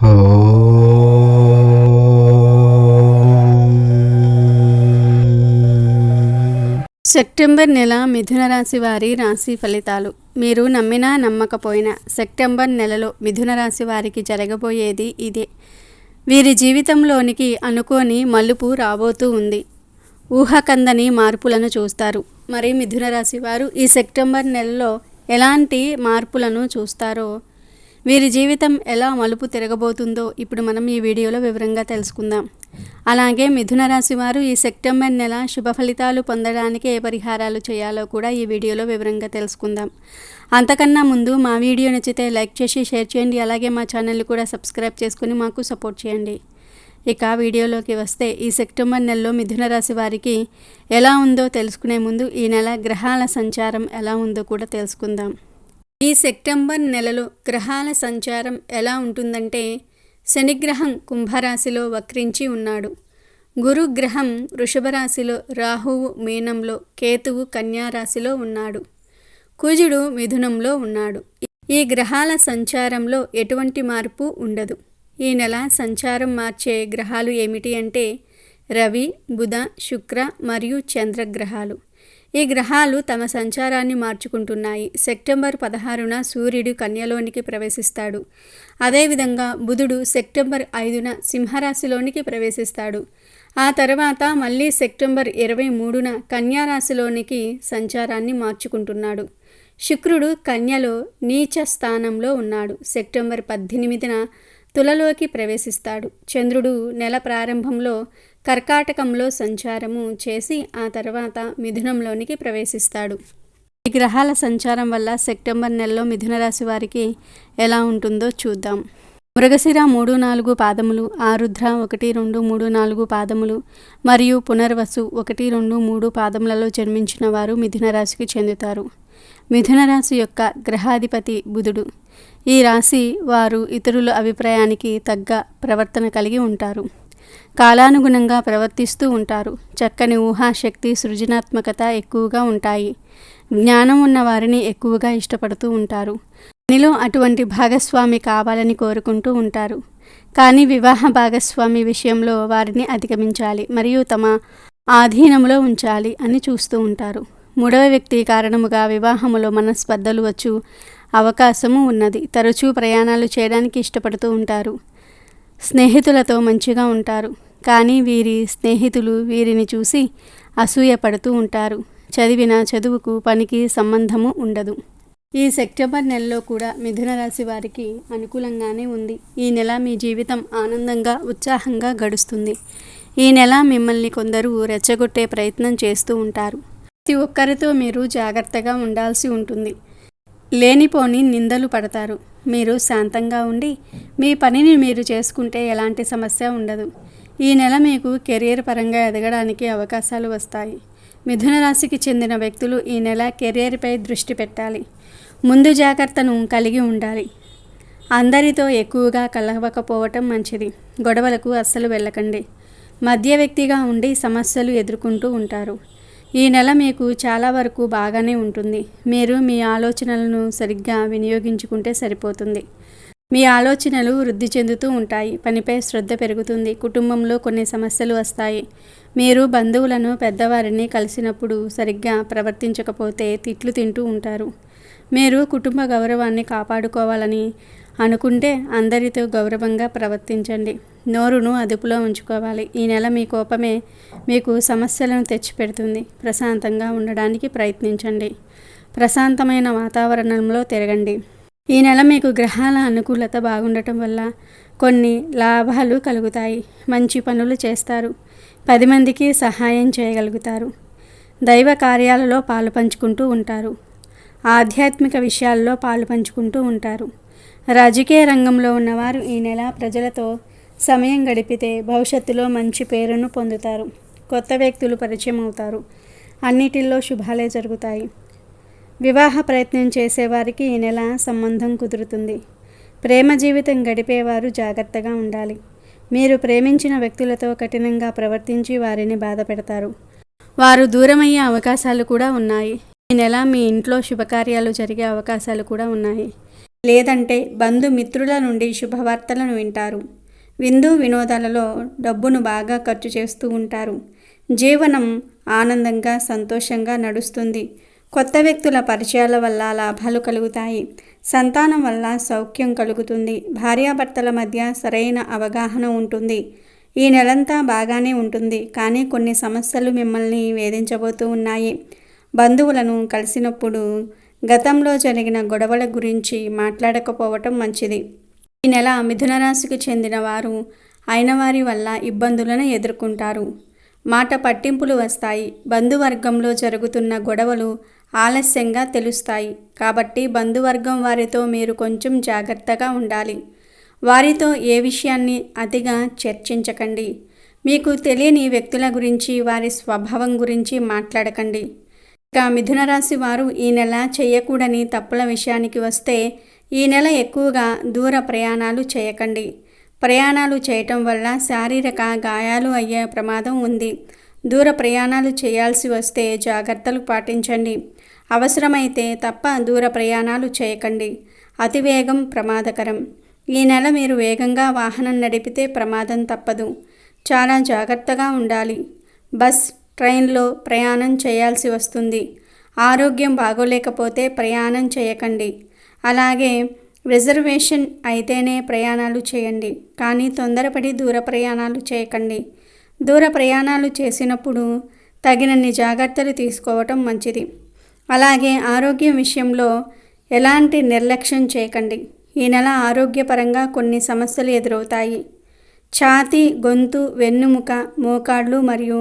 September నెల మిథున రాశి వారి రాశి ఫలితాలు. మీరు నమ్మినా నమ్మకపోయినా సెప్టెంబర్ నెలలో మిథున రాశి వారికి జరగబోయేది ఇదే. వీరి జీవితంలోనికి అనుకోని మలుపు రాబోతూ ఉంది. ఊహకందని మార్పులను చూస్తారు. మరి మిథున రాశి వారు ఈ సెప్టెంబర్ నెలలో ఎలాంటి మార్పులను చూస్తారో వీరి జీవితం ఎలా మలుపు తిరగబోతుందో ఇప్పుడు మనం ఈ వీడియోలో వివరంగా తెలుసుకుందాం. అలాగే మిథున రాశి వారు ఈ సెప్టెంబర్ నెల శుభ ఫలితాలు పొందడానికి ఏ పరిహారాలు చేయాలో కూడా ఈ వీడియోలో వివరంగా తెలుసుకుందాం. అంతకన్నా ముందు మా వీడియో నచ్చితే లైక్ చేసి షేర్ చేయండి. అలాగే మా ఛానల్ని కూడా సబ్స్క్రైబ్ చేసుకుని మాకు సపోర్ట్ చేయండి. ఇక వీడియోలోకి వస్తే ఈ సెప్టెంబర్ నెలలో మిథున రాశి వారికి ఎలా ఉందో తెలుసుకునే ముందు ఈ నెల గ్రహాల సంచారం ఎలా ఉందో కూడా తెలుసుకుందాం. ఈ సెప్టెంబర్ నెలలో గ్రహాల సంచారం ఎలా ఉంటుందంటే శనిగ్రహం కుంభరాశిలో వక్రించి ఉన్నాడు. గురుగ్రహం వృషభరాశిలో రాహువు మీనంలో కేతువు కన్యారాశిలో ఉన్నాడు. కుజుడు మిథునంలో ఉన్నాడు. ఈ గ్రహాల సంచారంలో ఎటువంటి మార్పు ఉండదు. ఈ నెల సంచారం మార్చే గ్రహాలు ఏమిటి అంటే రవి బుధ శుక్ర మరియు చంద్రగ్రహాలు. ఈ గ్రహాలు తమ సంచారాన్ని మార్చుకుంటున్నాయి. సెప్టెంబర్ పదహారున సూర్యుడు కన్యలోనికి ప్రవేశిస్తాడు. అదేవిధంగా బుధుడు సెప్టెంబర్ ఐదున సింహరాశిలోనికి ప్రవేశిస్తాడు. ఆ తర్వాత మళ్ళీ సెప్టెంబర్ ఇరవై మూడున కన్యారాశిలోనికి సంచారాన్ని మార్చుకుంటున్నాడు. శుక్రుడు కన్యలో నీచ స్థానంలో ఉన్నాడు. సెప్టెంబర్ పద్దెనిమిదిన తులలోకి ప్రవేశిస్తాడు. చంద్రుడు నెల ప్రారంభంలో కర్కాటకంలో సంచారము చేసి ఆ తర్వాత మిథునంలోనికి ప్రవేశిస్తాడు. ఈ గ్రహాల సంచారం వల్ల సెప్టెంబర్ నెలలో మిథున రాశి వారికి ఎలా ఉంటుందో చూద్దాం. మృగశిర మూడు నాలుగు పాదములు ఆరుద్ర ఒకటి రెండు మూడు నాలుగు పాదములు మరియు పునర్వసు ఒకటి రెండు మూడు పాదములలో జన్మించిన వారు మిథున రాశికి చెందుతారు. మిథున రాశి యొక్క గ్రహాధిపతి బుధుడు. ఈ రాశి వారు ఇతరుల అభిప్రాయానికి తగ్గ ప్రవర్తన కలిగి ఉంటారు. కాలానుగుణంగా ప్రవర్తిస్తూ ఉంటారు. చక్కని ఊహాశక్తి సృజనాత్మకత ఎక్కువగా ఉంటాయి. జ్ఞానం ఉన్న వారిని ఎక్కువగా ఇష్టపడుతూ ఉంటారు. పనిలో అటువంటి భాగస్వామి కావాలని కోరుకుంటూ ఉంటారు. కానీ వివాహ భాగస్వామి విషయంలో వారిని అధిగమించాలి మరియు తమ ఆధీనంలో ఉంచాలి అని చూస్తూ ఉంటారు. మూడవ వ్యక్తి కారణముగా వివాహములో మనస్పర్ధలు వచ్చు అవకాశము ఉన్నది. తరచూ ప్రయాణాలు చేయడానికి ఇష్టపడుతూ ఉంటారు. స్నేహితులతో మంచిగా ఉంటారు. కానీ వీరి స్నేహితులు వీరిని చూసి అసూయపడుతూ ఉంటారు. చదివిన చదువుకు పనికి సంబంధము ఉండదు. ఈ సెప్టెంబర్ నెలలో కూడా మిథున రాశి వారికి అనుకూలంగానే ఉంది. ఈ నెల మీ జీవితం ఆనందంగా ఉత్సాహంగా గడుస్తుంది. ఈ నెల మిమ్మల్ని కొందరు రెచ్చగొట్టే ప్రయత్నం చేస్తూ ఉంటారు. ప్రతి ఒక్కరితో మీరు జాగ్రత్తగా ఉండాల్సి ఉంటుంది. లేనిపోని నిందలు పడతారు. మీరు శాంతంగా ఉండి మీ పనిని మీరు చేసుకుంటే ఎలాంటి సమస్య ఉండదు. ఈ నెల మీకు కెరీర్ పరంగా ఎదగడానికి అవకాశాలు వస్తాయి. మిథున రాశికి చెందిన వ్యక్తులు ఈ నెల కెరీర్పై దృష్టి పెట్టాలి. ముందు జాగ్రత్తను కలిగి ఉండాలి. అందరితో ఎక్కువగా కలవకపోవటం మంచిది. గొడవలకు అస్సలు వెళ్ళకండి. మధ్య వ్యక్తిగా ఉండి సమస్యలు ఎదుర్కొంటూ ఉంటారు. ఈ నెల మీకు చాలా వరకు బాగానే ఉంటుంది. మీరు మీ ఆలోచనలను సరిగ్గా వినియోగించుకుంటే సరిపోతుంది. మీ ఆలోచనలు వృద్ధి చెందుతూ ఉంటాయి. పనిపై శ్రద్ధ పెరుగుతుంది. కుటుంబంలో కొన్ని సమస్యలు వస్తాయి. మీరు బంధువులను పెద్దవారిని కలిసినప్పుడు సరిగ్గా ప్రవర్తించకపోతే తిట్లు తింటూ ఉంటారు. మీరు కుటుంబ గౌరవాన్ని కాపాడుకోవాలని అనుకుంటే అందరితో గౌరవంగా ప్రవర్తించండి. నోరును అదుపులో ఉంచుకోవాలి. ఈ నెల మీ కోపమే మీకు సమస్యలను తెచ్చిపెడుతుంది. ప్రశాంతంగా ఉండడానికి ప్రయత్నించండి. ప్రశాంతమైన వాతావరణంలో తిరగండి. ఈ నెల మీకు గ్రహాల అనుకూలత బాగుండటం వల్ల కొన్ని లాభాలు కలుగుతాయి. మంచి పనులు చేస్తారు. పది మందికి సహాయం చేయగలుగుతారు. దైవ కార్యాలలో పాలు పంచుకుంటూ ఉంటారు. ఆధ్యాత్మిక విషయాల్లో పాలు పంచుకుంటూ ఉంటారు. రాజకీయ రంగంలో ఉన్నవారు ఈ నెల ప్రజలతో సమయం గడిపితే భవిష్యత్తులో మంచి పేరును పొందుతారు. కొత్త వ్యక్తులు పరిచయం అవుతారు. అన్నిటిల్లో శుభాలే జరుగుతాయి. వివాహ ప్రయత్నం చేసేవారికి ఈ నెల సంబంధం కుదురుతుంది. ప్రేమ జీవితం గడిపేవారు జాగ్రత్తగా ఉండాలి. మీరు ప్రేమించిన వ్యక్తులతో కఠినంగా ప్రవర్తించి వారిని బాధ పెడతారు. వారు దూరమయ్యే అవకాశాలు కూడా ఉన్నాయి. ఈ నెల మీ ఇంట్లో శుభకార్యాలు జరిగే అవకాశాలు కూడా ఉన్నాయి. లేదంటే బంధుమిత్రుల నుండి శుభవార్తలను వింటారు. విందు వినోదాలలో డబ్బును బాగా ఖర్చు చేస్తూ ఉంటారు. జీవనం ఆనందంగా సంతోషంగా నడుస్తుంది. కొత్త వ్యక్తుల పరిచయాల వల్ల లాభాలు కలుగుతాయి. సంతానం వల్ల సౌఖ్యం కలుగుతుంది. భార్యాభర్తల మధ్య సరైన అవగాహన ఉంటుంది. ఈ నెలంతా బాగానే ఉంటుంది. కానీ కొన్ని సమస్యలు మిమ్మల్ని వేధించబోతూ ఉన్నాయి. బంధువులను కలిసినప్పుడు గతంలో జరిగిన గొడవల గురించి మాట్లాడకపోవటం మంచిది. ఈ నెల మిథున రాశికి చెందిన వారు అయిన వారి వల్ల ఇబ్బందులను ఎదుర్కొంటారు. మాట పట్టింపులు వస్తాయి. బంధువర్గంలో జరుగుతున్న గొడవలు ఆలస్యంగా తెలుస్తాయి. కాబట్టి బంధువర్గం వారితో మీరు కొంచెం జాగ్రత్తగా ఉండాలి. వారితో ఏ విషయాన్ని అతిగా చర్చించకండి. మీకు తెలియని వ్యక్తుల గురించి వారి స్వభావం గురించి మాట్లాడకండి. ఇక మిథున రాశి వారు ఈ నెల చేయకూడని తప్పుల విషయానికి వస్తే ఈ నెల ఎక్కువగా దూర ప్రయాణాలు చేయకండి. ప్రయాణాలు చేయటం వల్ల శారీరక గాయాలు అయ్యే ప్రమాదం ఉంది. దూర ప్రయాణాలు చేయాల్సి వస్తే జాగ్రత్తలు పాటించండి. అవసరమైతే తప్ప దూర ప్రయాణాలు చేయకండి. అతివేగం ప్రమాదకరం. ఈ నెల మీరు వేగంగా వాహనం నడిపితే ప్రమాదం తప్పదు. చాలా జాగ్రత్తగా ఉండాలి. బస్ ట్రైన్లో ప్రయాణం చేయాల్సి వస్తుంది. ఆరోగ్యం బాగోలేకపోతే ప్రయాణం చేయకండి. అలాగే రిజర్వేషన్ అయితేనే ప్రయాణాలు చేయండి. కానీ తొందరపడి దూర ప్రయాణాలు చేయకండి. దూర ప్రయాణాలు చేసినప్పుడు తగినన్ని జాగ్రత్తలు తీసుకోవటం మంచిది. అలాగే ఆరోగ్యం విషయంలో ఎలాంటి నిర్లక్ష్యం చేయకండి. ఈ నెల ఆరోగ్యపరంగా కొన్ని సమస్యలు ఎదురవుతాయి. ఛాతీ గొంతు వెన్నుముక మోకాళ్ళు మరియు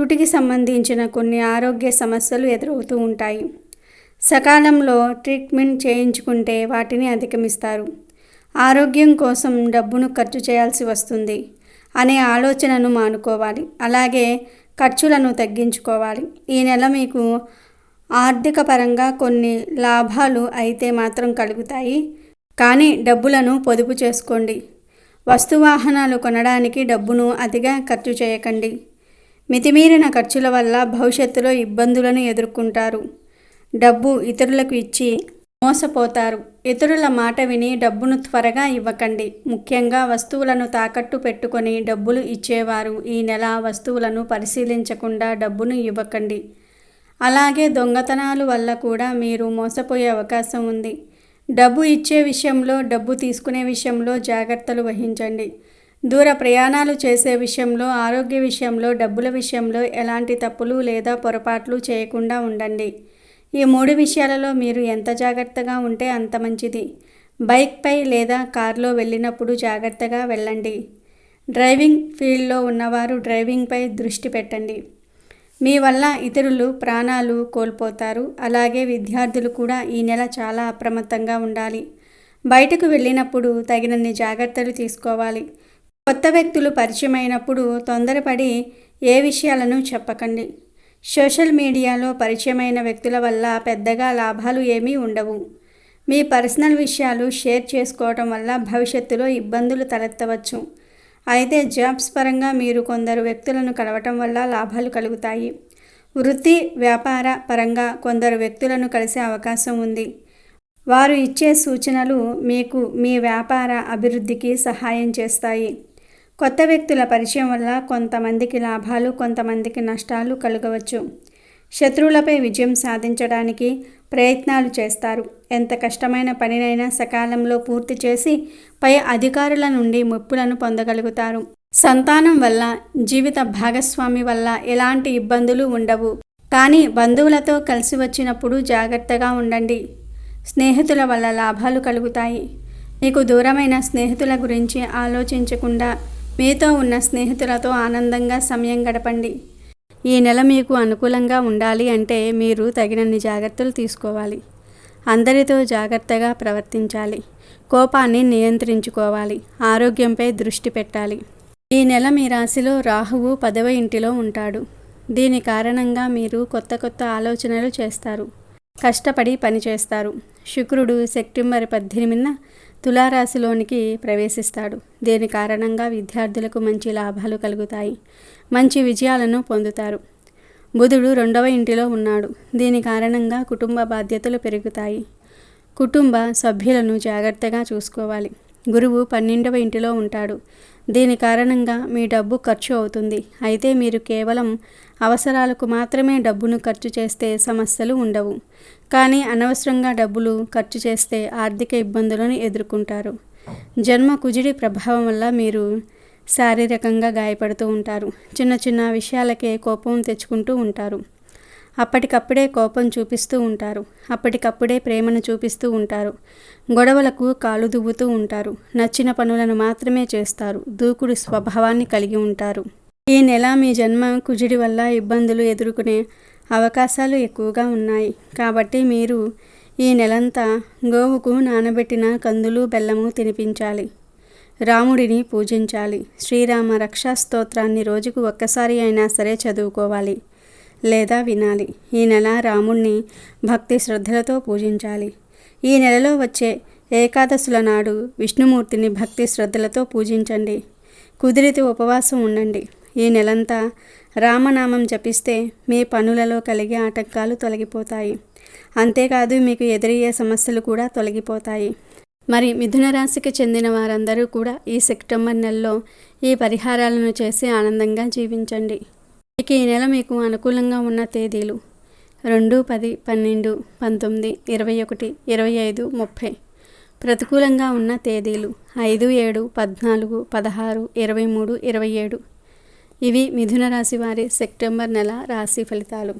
తుటికి సంబంధించిన కొన్ని ఆరోగ్య సమస్యలు ఎదురవుతూ ఉంటాయి. సకాలంలో ట్రీట్మెంట్ చేయించుకుంటే వాటిని అధిగమిస్తారు. ఆరోగ్యం కోసం డబ్బును ఖర్చు చేయాల్సి వస్తుంది అనే ఆలోచనను మానుకోవాలి. అలాగే ఖర్చులను తగ్గించుకోవాలి. ఈ నెల మీకు ఆర్థిక పరంగా కొన్ని లాభాలు అయితే మాత్రం కలుగుతాయి. కానీ డబ్బులను పొదుపు చేసుకోండి. వస్తువాహనాలు కొనడానికి డబ్బును అతిగా ఖర్చు చేయకండి. మితిమీరిన ఖర్చుల వల్ల భవిష్యత్తులో ఇబ్బందులను ఎదుర్కొంటారు. డబ్బు ఇతరులకు ఇచ్చి మోసపోతారు. ఇతరుల మాట విని డబ్బును త్వరగా ఇవ్వకండి. ముఖ్యంగా వస్తువులను తాకట్టు పెట్టుకొని డబ్బులు ఇచ్చేవారు. ఈ నెల వస్తువులను పరిశీలించకుండా డబ్బును ఇవ్వకండి. అలాగే దొంగతనాలు వల్ల కూడా మీరు మోసపోయే అవకాశం ఉంది. డబ్బు ఇచ్చే విషయంలో డబ్బు తీసుకునే విషయంలో జాగ్రత్తలు వహించండి. దూర ప్రయాణాలు చేసే విషయంలో ఆరోగ్య విషయంలో డబ్బుల విషయంలో ఎలాంటి తప్పులు లేదా పొరపాట్లు చేయకుండా ఉండండి. ఈ మూడు విషయాలలో మీరు ఎంత జాగ్రత్తగా ఉంటే అంత మంచిది. బైక్పై లేదా కారులో వెళ్ళినప్పుడు జాగ్రత్తగా వెళ్ళండి. డ్రైవింగ్ ఫీల్డ్లో ఉన్నవారు డ్రైవింగ్పై దృష్టి పెట్టండి. మీ వల్ల ఇతరులు ప్రాణాలు కోల్పోతారు. అలాగే విద్యార్థులు కూడా ఈ నెల చాలా అప్రమత్తంగా ఉండాలి. బయటకు వెళ్ళినప్పుడు తగినన్ని జాగ్రత్తలు తీసుకోవాలి. కొత్త వ్యక్తులు పరిచయమైనప్పుడు తొందరపడి ఏ విషయాలను చెప్పకండి. సోషల్ మీడియాలో పరిచయమైన వ్యక్తుల వల్ల పెద్దగా లాభాలు ఏమీ ఉండవు. మీ పర్సనల్ విషయాలు షేర్ చేసుకోవటం వల్ల భవిష్యత్తులో ఇబ్బందులు తలెత్తవచ్చు. అయితే జాబ్స్ పరంగా మీరు కొందరు వ్యక్తులను కలవటం వల్ల లాభాలు కలుగుతాయి. వృత్తి వ్యాపార పరంగా కొందరు వ్యక్తులను కలిసే అవకాశం ఉంది. వారు ఇచ్చే సూచనలు మీకు మీ వ్యాపార అభివృద్ధికి సహాయం చేస్తాయి. కొత్త వ్యక్తుల పరిచయం వల్ల కొంతమందికి లాభాలు కొంతమందికి నష్టాలు కలగవచ్చు. శత్రువులపై విజయం సాధించడానికి ప్రయత్నాలు చేస్తారు. ఎంత కష్టమైన పనినైనా సకాలంలో పూర్తి చేసి పై అధికారుల నుండి మెప్పులను పొందగలుగుతారు. సంతానం వల్ల జీవిత భాగస్వామి వల్ల ఎలాంటి ఇబ్బందులు ఉండవు. కానీ బంధువులతో కలిసి వచ్చినప్పుడు జాగ్రత్తగా ఉండండి. స్నేహితుల వల్ల లాభాలు కలుగుతాయి. మీకు దూరమైన స్నేహితుల గురించి ఆలోచించకుండా మీతో ఉన్న స్నేహితులతో ఆనందంగా సమయం గడపండి. ఈ నెల మీకు అనుకూలంగా ఉండాలి అంటే మీరు తగినన్ని జాగ్రత్తలు తీసుకోవాలి. అందరితో జాగ్రత్తగా ప్రవర్తించాలి. కోపాన్ని నియంత్రించుకోవాలి. ఆరోగ్యంపై దృష్టి పెట్టాలి. ఈ నెల మీ రాశిలో రాహువు పదవ ఇంటిలో ఉంటాడు. దీని కారణంగా మీరు కొత్త కొత్త ఆలోచనలు చేస్తారు. కష్టపడి పనిచేస్తారు. శుక్రుడు సెప్టెంబర్ పద్దెనిమిదిన తులారాశిలోనికి ప్రవేశిస్తాడు. దీని కారణంగా విద్యార్థులకు మంచి లాభాలు కలుగుతాయి? మంచి విజయాలను పొందుతారు. బుధుడు రెండవ ఇంటిలో ఉన్నాడు. దీని కారణంగా కుటుంబ బాధ్యతలు పెరుగుతాయి. కుటుంబ సభ్యులను జాగ్రత్తగా చూసుకోవాలి. గురువు పన్నెండవ ఇంటిలో ఉంటాడు. దీని కారణంగా మీ డబ్బు ఖర్చు అవుతుంది. అయితే మీరు కేవలం అవసరాలకు మాత్రమే డబ్బును ఖర్చు చేస్తే సమస్యలు ఉండవు. కానీ అనవసరంగా డబ్బులు ఖర్చు చేస్తే ఆర్థిక ఇబ్బందులను ఎదుర్కొంటారు. జన్మ కుజుడి ప్రభావం వల్ల మీరు శారీరకంగా గాయపడుతూ ఉంటారు. చిన్న చిన్న విషయాలకే కోపం తెచ్చుకుంటూ ఉంటారు. అప్పటికప్పుడే కోపం చూపిస్తూ ఉంటారు. అప్పటికప్పుడే ప్రేమను చూపిస్తూ ఉంటారు. గొడవలకు కాలు దువ్వుతూ ఉంటారు. నచ్చిన పనులను మాత్రమే చేస్తారు. దూకుడు స్వభావాన్ని కలిగి ఉంటారు. ఈ నెల మీ జన్మ కుజుడి వల్ల ఇబ్బందులు ఎదుర్కొనే అవకాశాలు ఎక్కువగా ఉన్నాయి. కాబట్టి మీరు ఈ నెలంతా గోవుకు నానబెట్టిన కందులు బెల్లము తినిపించాలి. రాముడిని పూజించాలి. శ్రీరామ రక్షా స్తోత్రాన్ని రోజుకు ఒక్కసారి అయినా సరే చదువుకోవాలి. లేదా వినాలి. ఈ నెల రాముణ్ణి భక్తి శ్రద్ధలతో పూజించాలి. ఈ నెలలో వచ్చే ఏకాదశుల నాడు విష్ణుమూర్తిని భక్తి శ్రద్ధలతో పూజించండి. కుదిరితే ఉపవాసం ఉండండి. ఈ నెలంతా రామనామం జపిస్తే మీ పనులలో కలిగే ఆటంకాలు తొలగిపోతాయి. అంతేకాదు మీకు ఎదురయ్యే సమస్యలు కూడా తొలగిపోతాయి. మరి మిథున రాశికి చెందిన వారందరూ కూడా ఈ సెప్టెంబర్ నెలలో ఈ పరిహారాలను చేసి ఆనందంగా జీవించండి. ఇక ఈ నెల మీకు అనుకూలంగా ఉన్న తేదీలు రెండు పది పన్నెండు పంతొమ్మిది ఇరవై ఒకటి ఇరవై ఐదు ముప్పై. ప్రతికూలంగా ఉన్న తేదీలు ఐదు ఏడు పద్నాలుగు పదహారు ఇరవై మూడు ఇరవై ఏడు. ఇవి మిథున రాశి వారి సెప్టెంబర్ నెల రాశి ఫలితాలు.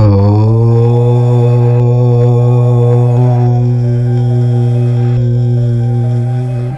ఓ